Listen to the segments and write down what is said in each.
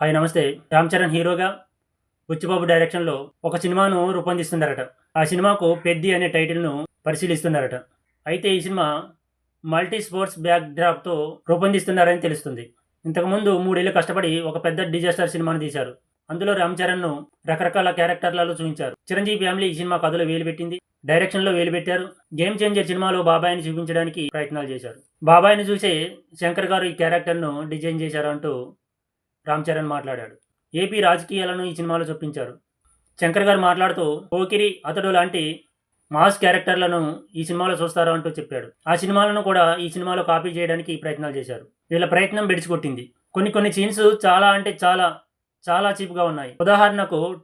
Hi నమస్తే. రామ్ చరణ్ హీరోగా బుచ్చిబాబు డైరెక్షన్లో ఒక సినిమాను రూపొందిస్తున్నారట. ఆ సినిమాకు పెద్ది అనే టైటిల్ను పరిశీలిస్తున్నారట. అయితే ఈ సినిమా మల్టీ స్పోర్ట్స్ బ్యాక్ డ్రాప్తో రూపొందిస్తున్నారని తెలుస్తుంది. ఇంతకుముందు మూడేళ్ళు కష్టపడి ఒక పెద్ద డిజాస్టర్ సినిమాను తీశారు. అందులో రామ్ చరణ్ను రకరకాల క్యారెక్టర్లలో చూపించారు. చిరంజీవి ఫ్యామిలీ ఈ సినిమా కథలో వేలు పెట్టింది డైరెక్షన్లో వేలు పెట్టారు గేమ్ చేంజర్ సినిమాలో బాబాయిని చూపించడానికి ప్రయత్నాలు చేశారు. బాబాయిని చూసే శంకర్ గారు ఈ క్యారెక్టర్ను డిజైన్ చేశారు అంటూ రామ్ చరణ్ మాట్లాడాడు. ఏపీ రాజకీయాలను ఈ సినిమాలో చూపించారు శంకర్ గారు మాట్లాడుతూ పోకిరి అతడు లాంటి మాస్ క్యారెక్టర్లను ఈ సినిమాలో చూస్తారు అంటూ చెప్పాడు. ఆ సినిమాలను కూడా ఈ సినిమాలో కాపీ చేయడానికి ప్రయత్నాలు చేశారు. వీళ్ళ ప్రయత్నం బెడిచికొట్టింది కొన్ని కొన్ని సీన్స్ చాలా అంటే చాలా చాలా చీప్గా ఉన్నాయి. ఉదాహరణకు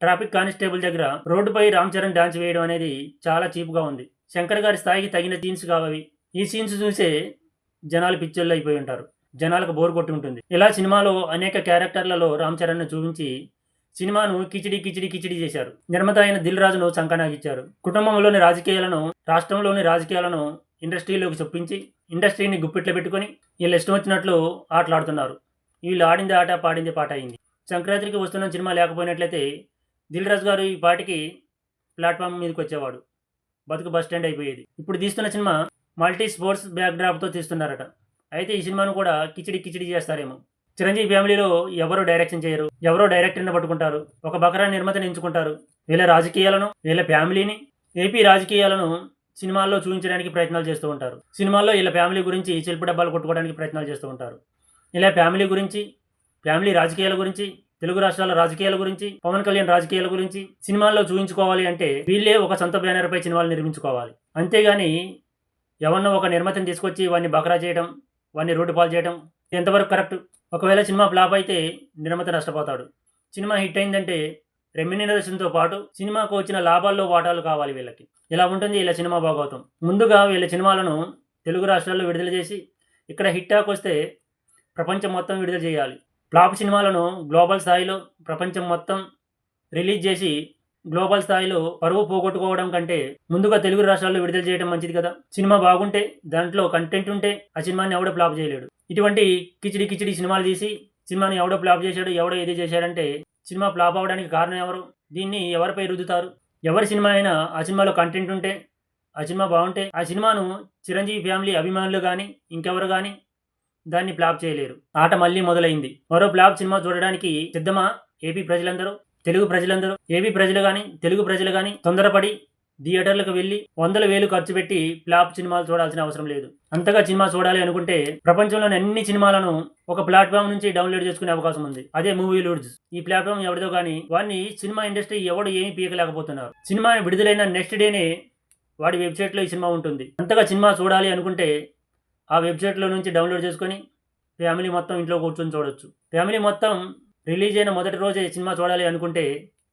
ట్రాఫిక్ కానిస్టేబుల్ దగ్గర రోడ్డుపై రామ్ చరణ్ డాన్స్ వేయడం అనేది చాలా చీప్గా ఉంది. శంకర్ గారి స్థాయికి తగిన సీన్స్ కావవి. ఈ సీన్స్ చూసే జనాలు పిచ్చోళ్ళు అయిపోయి ఉంటారు. జనాలకు బోర్ కొట్టి ఉంటుంది. ఇలా సినిమాలో అనేక క్యారెక్టర్లలో రామ్ చరణ్ను చూపించి సినిమాను కిచిడి కిచిడి కిచిడి చేశారు. నిర్మాత అయిన దిల్ రాజును చంకనాగిచ్చారు. కుటుంబంలోని రాజకీయాలను రాష్ట్రంలోని రాజకీయాలను ఇండస్ట్రీలోకి చొప్పించి ఇండస్ట్రీని గుప్పిట్లో పెట్టుకొని వీళ్ళు ఇష్టం వచ్చినట్లు ఆటలాడుతున్నారు. వీళ్ళు ఆడింది ఆట పాడింది పాట అయింది. సంక్రాంతికి వస్తున్న సినిమా లేకపోయినట్లయితే దిల్ రాజు గారు ఈ పాటికి ప్లాట్ఫామ్ మీదకి వచ్చేవాడు. బతుకు బస్ స్టాండ్ అయిపోయేది. ఇప్పుడు తీస్తున్న సినిమా మల్టీ స్పోర్ట్స్ బ్యాక్ డ్రాప్తో తీస్తున్నారట. అయితే ఈ సినిమాను కూడా కిచిడి కిచిడి చేస్తారేమో. చిరంజీవి ఫ్యామిలీలో ఎవరో డైరెక్షన్ చేయరు ఎవరో డైరెక్టర్ని పట్టుకుంటారు ఒక బకరా నిర్మాతని ఎంచుకుంటారు. వీళ్ళ రాజకీయాలను వీళ్ళ ఫ్యామిలీని ఏపీ రాజకీయాలను సినిమాల్లో చూపించడానికి ప్రయత్నాలు చేస్తూ ఉంటారు. సినిమాల్లో వీళ్ళ ఫ్యామిలీ గురించి చిలుపు డబ్బాలు కొట్టుకోవడానికి ప్రయత్నాలు చేస్తూ ఉంటారు. ఇలా ఫ్యామిలీ గురించి ఫ్యామిలీ రాజకీయాల గురించి తెలుగు రాష్ట్రాల రాజకీయాల గురించి పవన్ కళ్యాణ్ రాజకీయాల గురించి సినిమాల్లో చూపించుకోవాలి అంటే వీళ్ళే ఒక సొంత బ్యానర్పై సినిమాలు నిర్మించుకోవాలి. అంతేగాని ఎవరినో ఒక నిర్మాతని తీసుకొచ్చి వాడిని బకరా చేయడం వాడిని రోడ్డు పాలు చేయడం ఎంతవరకు కరెక్ట్? ఒకవేళ సినిమా ఫ్లాప్ అయితే నిర్మత నష్టపోతాడు. సినిమా హిట్ అయిందంటే రెమ్యునరేషన్తో పాటు సినిమాకు వచ్చిన లాభాల్లో వాటాలు కావాలి వీళ్ళకి. ఇలా ఉంటుంది ఇలా సినిమా భాగవతం. ముందుగా వీళ్ళ సినిమాలను తెలుగు రాష్ట్రాల్లో విడుదల చేసి ఇక్కడ హిట్ వస్తే ప్రపంచం మొత్తం విడుదల చేయాలి. ఫ్లాప్ సినిమాలను గ్లోబల్ స్థాయిలో ప్రపంచం మొత్తం రిలీజ్ చేసి గ్లోబల్ స్థాయిలో పరువు పోగొట్టుకోవడం కంటే ముందుగా తెలుగు రాష్ట్రాల్లో విడుదల చేయడం మంచిది కదా? సినిమా బాగుంటే దాంట్లో కంటెంట్ ఉంటే ఆ సినిమాని ఎవడో ఫ్లాప్ చేయలేడు. ఇటువంటి కిచిడి కిచిడి సినిమాలు తీసి సినిమాని ఎవడో ఫ్లాప్ చేశాడు ఎవడో ఏది చేశాడంటే సినిమా ఫ్లాప్ అవ్వడానికి కారణం ఎవరు? దీన్ని ఎవరిపై రుద్దుతారు? ఎవరి సినిమా అయినా ఆ సినిమాలో కంటెంట్ ఉంటే ఆ సినిమా బాగుంటే ఆ సినిమాను చిరంజీవి ఫ్యామిలీ అభిమానులు కానీ ఇంకెవరు కానీ దాన్ని ఫ్లాప్ చేయలేరు. ఆట మళ్ళీ మొదలైంది. మరో ఫ్లాప్ సినిమా చూడడానికి సిద్ధమా ఏపీ ప్రజలందరూ? తెలుగు ప్రజలందరూ ఏపీ ప్రజలు కానీ తెలుగు ప్రజలు కానీ తొందరపడి థియేటర్లకు వెళ్ళి వందల వేలు ఖర్చు పెట్టి ప్లాప్ సినిమాలు చూడాల్సిన అవసరం లేదు. అంతగా సినిమా చూడాలి అనుకుంటే ప్రపంచంలోని అన్ని సినిమాలను ఒక ప్లాట్ఫామ్ నుంచి డౌన్లోడ్ చేసుకునే అవకాశం ఉంది. అదే మూవీ లూడ్స్. ఈ ప్లాట్ఫామ్ ఎవరిదో కానీ వాడిని సినిమా ఇండస్ట్రీ ఎవడు ఏమీ పీకలేకపోతున్నారు. సినిమా విడుదలైన నెక్స్ట్ డేనే వాడి వెబ్సైట్లో ఈ సినిమా ఉంటుంది. అంతగా సినిమా చూడాలి అనుకుంటే ఆ వెబ్సైట్లో నుంచి డౌన్లోడ్ చేసుకొని ఫ్యామిలీ మొత్తం ఇంట్లో కూర్చొని చూడొచ్చు. ఫ్యామిలీ మొత్తం రిలీజ్ అయిన మొదటి రోజే సినిమా చూడాలి అనుకుంటే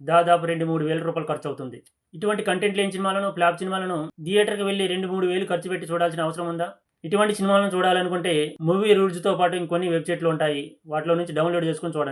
దాదాపు రెండు మూడు వేల రూపాయలు ఖర్చు అవుతుంది. ఇటువంటి కంటెంట్ లేని సినిమాలను ఫ్లాప్ సినిమాలను థియేటర్కి వెళ్ళి రెండు మూడు వేలు ఖర్చు పెట్టి చూడాల్సిన అవసరం ఉందా? ఇటువంటి సినిమాలను చూడాలనుకుంటే మూవీ రూల్స్తో పాటు ఇంకొన్ని వెబ్సైట్లు ఉంటాయి. వాటిలో నుంచి డౌన్లోడ్ చేసుకొని చూడండి.